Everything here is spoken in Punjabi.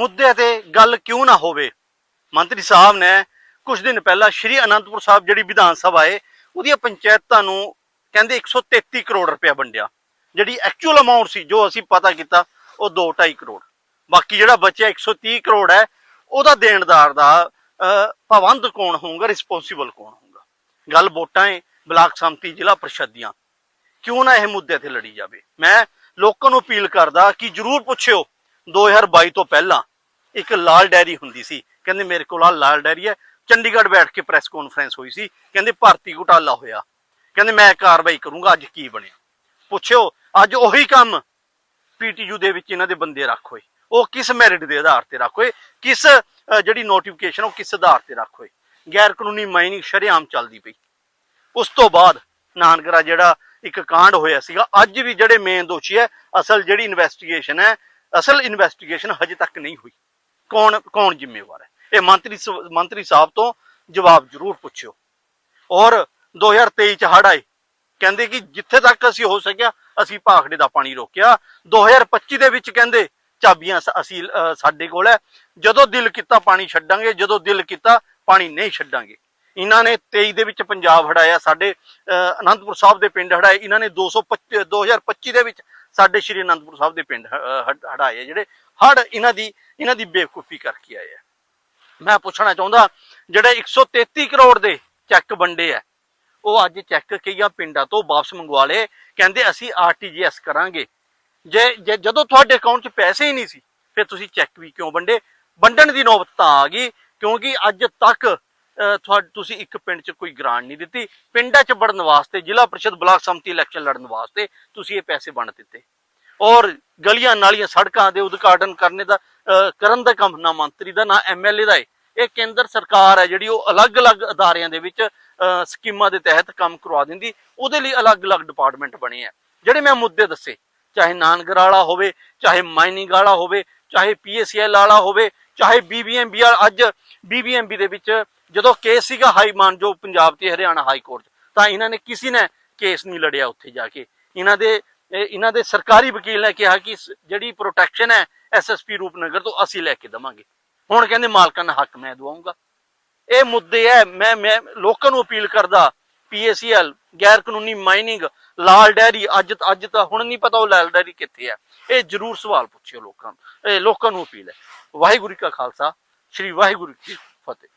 ਮੁੱਦੇ ਤੇ ਗੱਲ ਕਿਉਂ ਨਾ ਹੋਵੇ? ਮੰਤਰੀ ਸਾਹਿਬ ਨੇ ਕੁਝ ਦਿਨ ਪਹਿਲਾਂ ਸ਼੍ਰੀ ਅਨੰਦਪੁਰ ਸਾਹਿਬ ਜਿਹੜੀ ਵਿਧਾਨ ਸਭਾ ਹੈ ਉਹਦੀਆਂ ਪੰਚਾਇਤਾਂ ਨੂੰ ਕਹਿੰਦੇ 133 ਕਰੋੜ ਰੁਪਇਆ ਵੰਡਿਆ। ਜਿਹੜੀ ਐਕਚੁਅਲ ਅਮਾਉਂਟ ਸੀ ਜੋ ਅਸੀਂ ਪਤਾ ਕੀਤਾ ਉਹ 2.5 ਕਰੋੜ। ਬਾਕੀ ਜਿਹੜਾ ਬਚਿਆ 130 ਕਰੋੜ ਹੈ ਉਹਦਾ ਦੇਣਦਾਰ ਦਾ ਅਹ, ਪਾਬੰਦ ਕੌਣ ਹੋਊਗਾ? ਰਿਸਪੌਂਸਿਬਲ ਕੌਣ ਹੋਊਗਾ? ਗੱਲ ਵੋਟਾਂ ਹੈ ਬਲਾਕ ਸੰਮਤੀ ਜ਼ਿਲ੍ਹਾ ਪ੍ਰੀਸ਼ਦ ਦੀਆਂ। ਕਿਉਂ ਨਾ ਇਹ ਮੁੱਦੇ ਤੇ ਲੜੀ ਜਾਵੇ? ਮੈਂ ਲੋਕਾਂ ਨੂੰ ਅਪੀਲ ਕਰਦਾ ਕਿ ਜਰੂਰ ਪੁੱਛਿਓ 2022 ਤੋਂ ਪਹਿਲਾਂ ਇੱਕ ਲਾਲ ਡੈਰੀ ਹੁੰਦੀ ਸੀ। ਕਹਿੰਦੇ ਮੇਰੇ ਕੋਲ ਆ ਲਾਲ ਡੈਰੀ ਹੈ। ਚੰਡੀਗੜ੍ਹ ਬੈਠ ਕੇ ਪ੍ਰੈਸ ਕਾਨਫਰੰਸ ਹੋਈ ਸੀ। ਕਹਿੰਦੇ ਭਾਰਤੀ ਘੁਟਾਲਾ ਹੋਇਆ। ਕਹਿੰਦੇ ਮੈਂ ਕਾਰਵਾਈ ਕਰੂੰਗਾ, ਅੱਜ ਕੀ ਬਣਿਆ? ਪੁੱਛਿਓ, ਅੱਜ ਉਹੀ ਕੰਮ ਪੀਟੀਯੂ ਦੇ ਵਿੱਚ ਇਹਨਾਂ ਦੇ ਬੰਦੇ ਰੱਖ ਹੋਏ। ਉਹ ਕਿਸ ਮੈਰਿਟ ਦੇ ਆਧਾਰ ਤੇ ਰੱਖ ਹੋਏ? ਕਿਸ ਜਿਹੜੀ ਨੋਟੀਫਿਕੇਸ਼ਨ ਉਹ ਕਿਸ ਆਧਾਰ ਤੇ ਰੱਖ ਹੋਏ? ਗੈਰ ਕਾਨੂੰਨੀ ਮਾਈਨਿੰਗ ਸ਼ਰੇਆਮ ਚੱਲਦੀ ਪਈ। ਉਸ ਤੋਂ ਬਾਅਦ ਨਾਨਕਰਾ ਜਿਹੜਾ ਇੱਕ ਕਾਂਡ ਹੋਇਆ ਸੀਗਾ, ਅੱਜ ਵੀ ਜਿਹੜੇ ਮੇਨ ਦੋਸ਼ੀ ਹੈ, ਅਸਲ ਜਿਹੜੀ ਇਨਵੈਸਟੀਗੇਸ਼ਨ ਹੈ, ਅਸਲ ਇਨਵੈਸਟੀਗੇਸ਼ਨ ਹਜੇ ਤੱਕ ਨਹੀਂ ਹੋਈ। ਕੌਣ ਕੌਣ ਜ਼ਿੰਮੇਵਾਰ ਹੈ? ਇਹ ਮੰਤਰੀ ਮੰਤਰੀ ਸਾਹਿਬ ਤੋਂ ਜਵਾਬ ਜ਼ਰੂਰ ਪੁੱਛਿਓ। ਔਰ 2023 ਚ ਹੜ੍ਹ ਆਏ। ਕਹਿੰਦੇ ਕਿ ਜਿੱਥੇ ਤੱਕ ਅਸੀਂ ਹੋ ਸਕਿਆ ਅਸੀਂ ਭਾਖੜੇ ਦਾ ਪਾਣੀ ਰੋਕਿਆ। 2025 ਦੇ ਵਿੱਚ ਕਹਿੰਦੇ ਚਾਬੀਆਂ ਅਸੀਂ ਸਾਡੇ ਕੋਲ ਹੈ। ਜਦੋਂ ਦਿਲ ਕੀਤਾ ਪਾਣੀ ਛੱਡਾਂਗੇ ਜਦੋਂ ਦਿਲ ਕੀਤਾ ਪਾਣੀ ਨਹੀਂ ਛੱਡਾਂਗੇ। ਇਹਨਾਂ ਨੇ 23 ਦੇ ਵਿੱਚ ਪੰਜਾਬ ਹੜਾਇਆ ਸਾਡੇ ਅਹ, ਅਨੰਦਪੁਰ ਸਾਹਿਬ ਦੇ ਪਿੰਡ ਹੜਾਏ। ਇਹਨਾਂ ਨੇ 225 2025 ਦੇ ਵਿੱਚ ਸਾਡੇ ਸ਼੍ਰੀ ਅਨੰਦਪੁਰ ਸਾਹਿਬ ਦੇ ਪਿੰਡ ਹੜਾਏ ਜਿਹੜੇ। ਹੜ ਇਹਨਾਂ ਦੀ ਇਹਨਾਂ ਦੀ ਬੇਵਕੂਫੀ ਕਰਕੇ ਆਏ ਆ। ਮੈਂ ਪੁੱਛਣਾ ਚਾਹੁੰਦਾ, ਜਿਹੜੇ 133 ਕਰੋੜ ਦੇ ਚੈੱਕ ਵੰਡੇ ਆ, ਉਹ ਅੱਜ ਚੈੱਕ ਕਈਆਂ ਪਿੰਡਾਂ ਤੋਂ ਵਾਪਸ ਮੰਗਵਾ ਲਏ, ਕਹਿੰਦੇ ਅਸੀਂ ਆਰਟੀਜੀਐਸ ਕਰਾਂਗੇ। ਜੇ ਜਦੋਂ ਤੁਹਾਡੇ ਅਕਾਊਂਟ 'ਚ ਪੈਸੇ ਹੀ ਨਹੀਂ ਸੀ, ਫਿਰ ਤੁਸੀਂ ਚੈੱਕ ਵੀ ਕਿਉਂ ਵੰਡੇ? ਵੰਡਣ ਦੀ ਨੌਬਤ ਤਾਂ ਆ ਗਈ, ਕਿਉਂਕਿ ਅੱਜ ਤੱਕ ਤੁਸੀਂ ਇੱਕ ਪਿੰਡ 'ਚ ਕੋਈ ਗ੍ਰਾਂਟ ਨਹੀਂ ਦਿੱਤੀ। ਪਿੰਡਾਂ 'ਚ ਵੜਨ ਵਾਸਤੇ, ਜ਼ਿਲ੍ਹਾ ਪ੍ਰੀਸ਼ਦ ਬਲਾਕ ਸੰਮਤੀ ਇਲੈਕਸ਼ਨ ਲੜਨ ਵਾਸਤੇ ਤੁਸੀਂ ਇਹ ਪੈਸੇ ਵੰਡ ਦਿੱਤੇ। ਔਰ ਗਲੀਆਂ ਨਾਲੀਆਂ ਸੜਕਾਂ ਦੇ ਉਦਘਾਟਨ ਕਰਨੇ ਦਾ ਕਰਨ ਦਾ ਕੰਮ ਨਾ ਮੰਤਰੀ ਦਾ ਨਾ ਐਮਐਲਏ ਦਾ ਹੈ ਇਹ ਕੇਂਦਰ ਸਰਕਾਰ ਹੈ ਜਿਹੜੀ ਉਹ ਅਲੱਗ-ਅਲੱਗ ਅਦਾਰਿਆਂ ਦੇ ਵਿੱਚ ਸਕੀਮਾਂ ਦੇ ਤਹਿਤ ਕੰਮ ਕਰਵਾ ਦਿੰਦੀ। ਉਹਦੇ ਲਈ ਅਲੱਗ-ਅਲੱਗ ਡਿਪਾਰਟਮੈਂਟ ਬਣੇ ਆ। ਜਿਹੜੇ ਮੈਂ ਮੁੱਦੇ ਦੱਸੇ ਚਾਹੇ ਨਾਨਗਰ ਵਾਲਾ ਹੋਵੇ ਚਾਹੇ ਮਾਈਨਿੰਗ ਵਾਲਾ ਹੋਵੇ ਚਾਹੇ ਪੀਐਸਐਲ ਵਾਲਾ ਹੋਵੇ ਚਾਹੇ ਬੀਬੀਐਮਬੀ ਵਾਲਾ ਅੱਜ ਬੀਬੀਐਮਬੀ ਦੇ ਵਿੱਚ ਜਦੋਂ ਕੇਸ ਸੀਗਾ ਹਾਈ ਮਾਨ ਜੋ ਪੰਜਾਬ ਤੇ ਹਰਿਆਣਾ ਹਾਈ ਕੋਰਟ 'ਚ, ਤਾਂ ਇਹਨਾਂ ਨੇ ਕਿਸੇ ਨੇ ਕੇਸ ਨਹੀਂ ਲੜਿਆ ਉੱਥੇ ਜਾ ਕੇ। ਇਹਨਾਂ ਦੇ ਇਹਨਾਂ ਦੇ ਸਰਕਾਰੀ ਵਕੀਲ ਨੇ ਕਿਹਾ ਕਿ ਜਿਹੜੀ ਪ੍ਰੋਟੈਕਸ਼ਨ ਹੈ ਐਸਐਸਪੀ ਰੂਪਨਗਰ ਤੋਂ ਅਸੀਂ ਲੈ ਕੇ ਦਵਾਂਗੇ। ਹੁਣ ਕਹਿੰਦੇ ਮਾਲਕਾਂ ਦਾ ਹੱਕ ਮੈਂ ਦਵਾਉਂਗਾ ਇਹ ਮੁੱਦੇ ਹੈ, ਮੈਂ ਮੈਂ ਲੋਕਾਂ ਨੂੰ ਅਪੀਲ ਕਰਦਾ ਪੀਐਸਐਲ ਗੈਰ ਕਾਨੂੰਨੀ ਮਾਈਨਿੰਗ ਲਾਲ ਡੈਰੀ, ਅੱਜ ਅੱਜ ਤਾਂ ਹੁਣ ਨਹੀਂ ਪਤਾ ਉਹ ਲਾਲ ਡੈਰੀ ਕਿੱਥੇ ਹੈ। ਇਹ ਜ਼ਰੂਰ ਸਵਾਲ ਪੁੱਛਿਓ ਲੋਕਾਂ ਨੂੰ, ਇਹ ਲੋਕਾਂ ਨੂੰ ਅਪੀਲ ਹੈ। ਵਾਹਿਗੁਰੂ ਜੀ ਕਾ ਖਾਲਸਾ, ਸ੍ਰੀ ਵਾਹਿਗੁਰੂ ਜੀ ਕੀ ਫਤਿਹ।